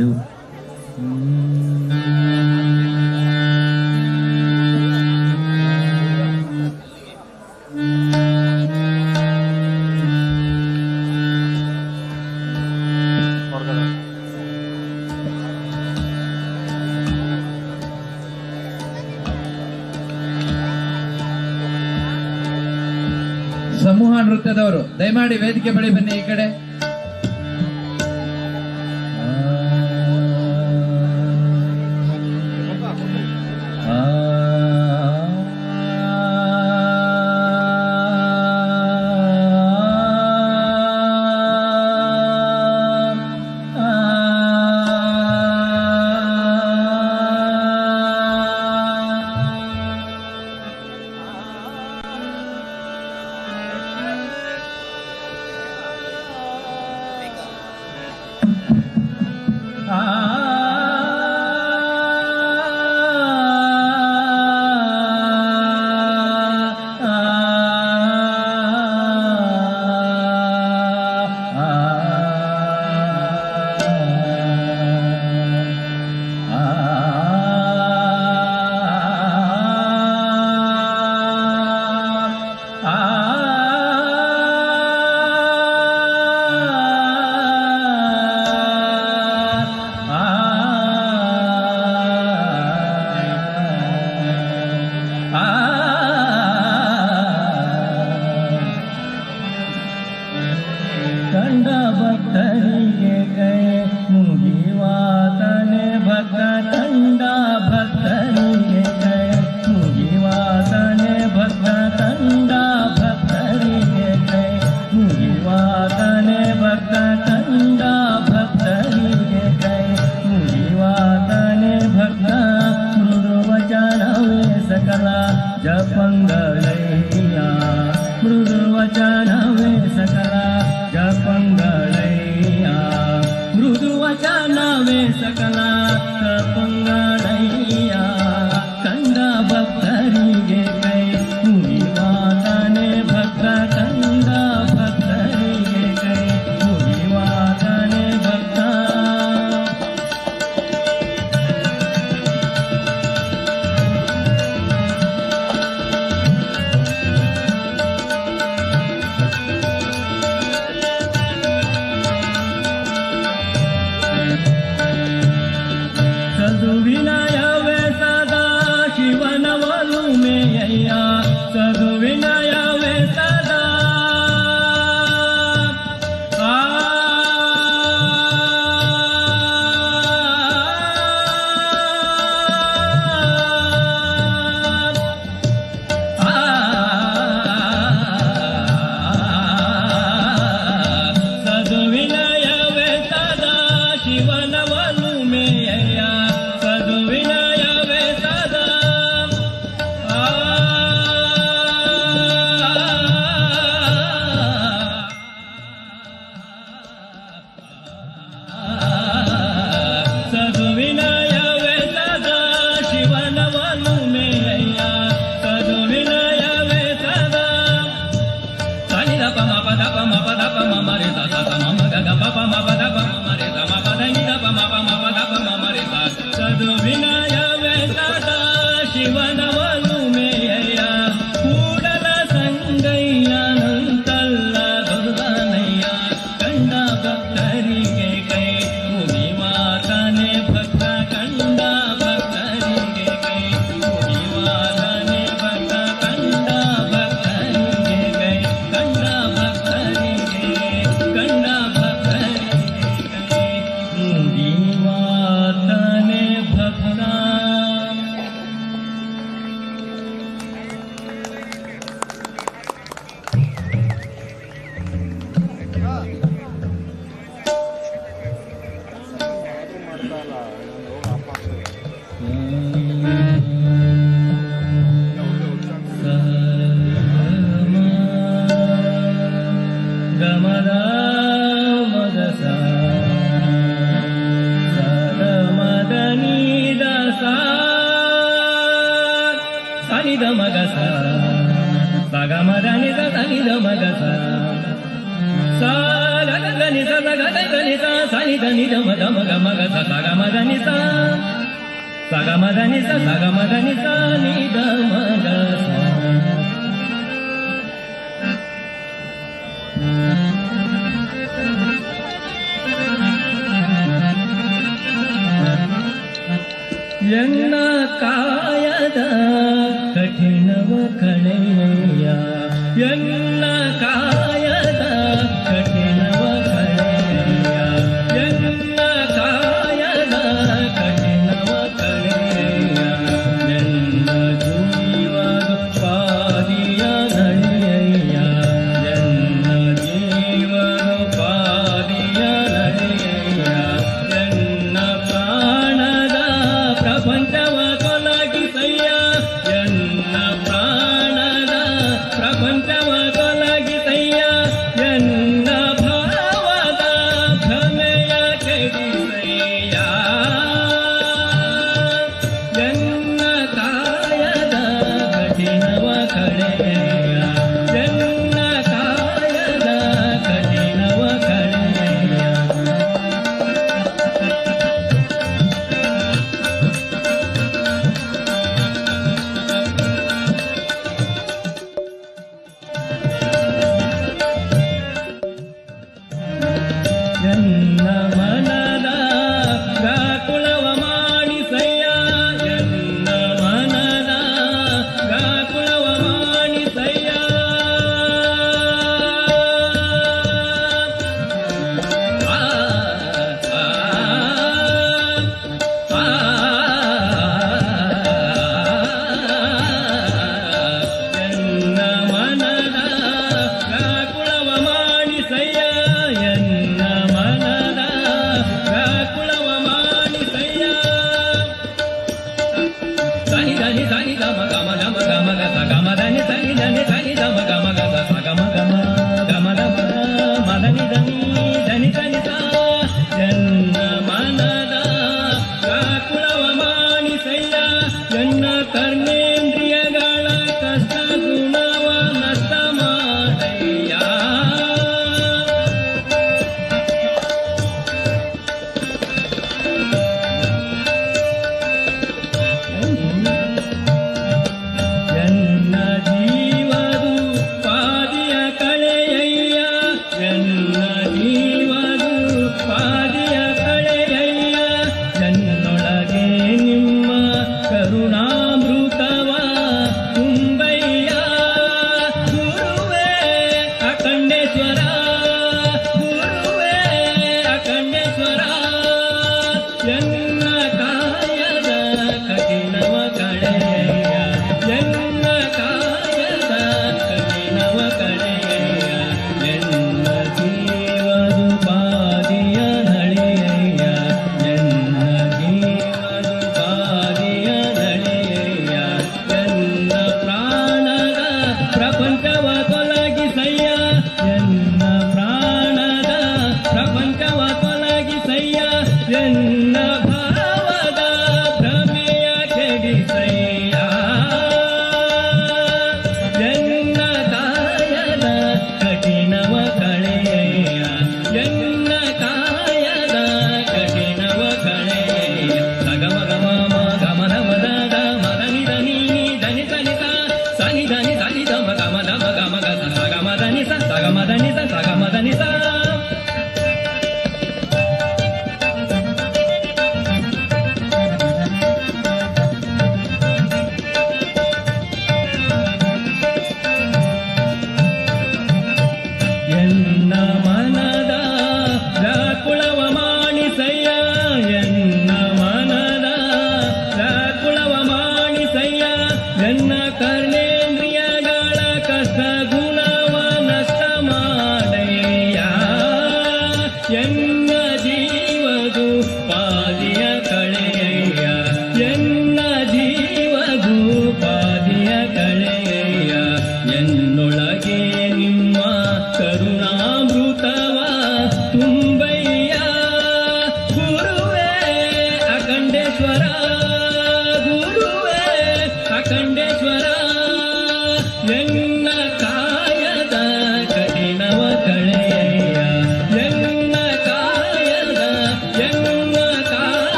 ಸಮೂಹ ನೃತ್ಯದವರು ದಯಮಾಡಿ ವೇದಿಕೆ ಬಳಿ ಬನ್ನಿ ಈ ಕಂಡ. సనిద మగస. సగమద నిద సనిద మగస. సగద నిద సగద నిద సనిద నిద మద మగ మగస. సగమద నిద సగమద నిద సగమద నిద నిద మగస. Ya, 他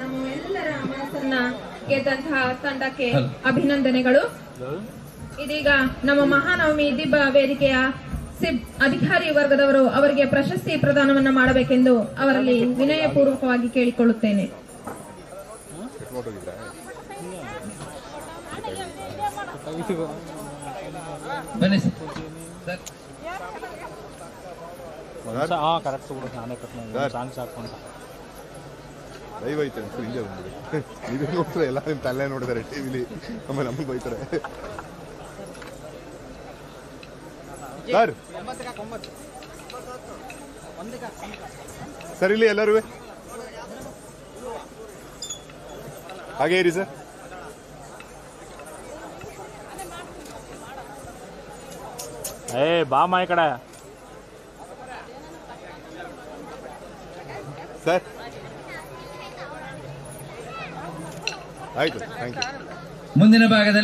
ನಮ್ಮ ಎಲ್ಲರ ಮನಸ್ಸನ್ನ ಗೆದ್ದಂತಹ ತಂಡಕ್ಕೆ ಅಭಿನಂದನೆಗಳು. ಇದೀಗ ನಮ್ಮ ಮಹಾನವಮಿ ದಿಬ್ಬ ವೇದಿಕೆಯ ಸಿಬ್ ಅಧಿಕಾರಿ ವರ್ಗದವರು ಅವರಿಗೆ ಪ್ರಶಸ್ತಿ ಪ್ರದಾನವನ್ನ ಮಾಡಬೇಕೆಂದು ಅವರಲ್ಲಿ ವಿನಯಪೂರ್ವಕವಾಗಿ ಕೇಳಿಕೊಳ್ಳುತ್ತೇನೆ. ಕರೆಕ್ಟ್ ನಾನೇ ಕಟ್ ಮಾಡಿ ಸರ್. ಸಾಂಗ್ಸ್ ಹಾಕೊಂಡ ಲೈವ್ ಐತೆ ಅಂತ ಹಿಂದೆ ಬಂದ್ಬಿಡಿ. ಇದು ನೋಡ್ತಾರೆ ಎಲ್ಲ ನಿಮ್ಮ ತಲೆ ನೋಡಿದ್ದಾರೆ ಟಿವಿಲಿ ಆಮೇಲೆ ನಮಗೆ ಬೈತಾರೆ. ಸರ್ ಸರ್ ಇಲ್ಲಿ ಎಲ್ಲರೂ ಹಾಗೆ ಇರಿ ಸರ್. ಏ ಬಾ ಮಾ ಈ ಕಡೆ. ಸರ್. ಆಯ್ತು ಮುಂದಿನ ಭಾಗದಲ್ಲಿ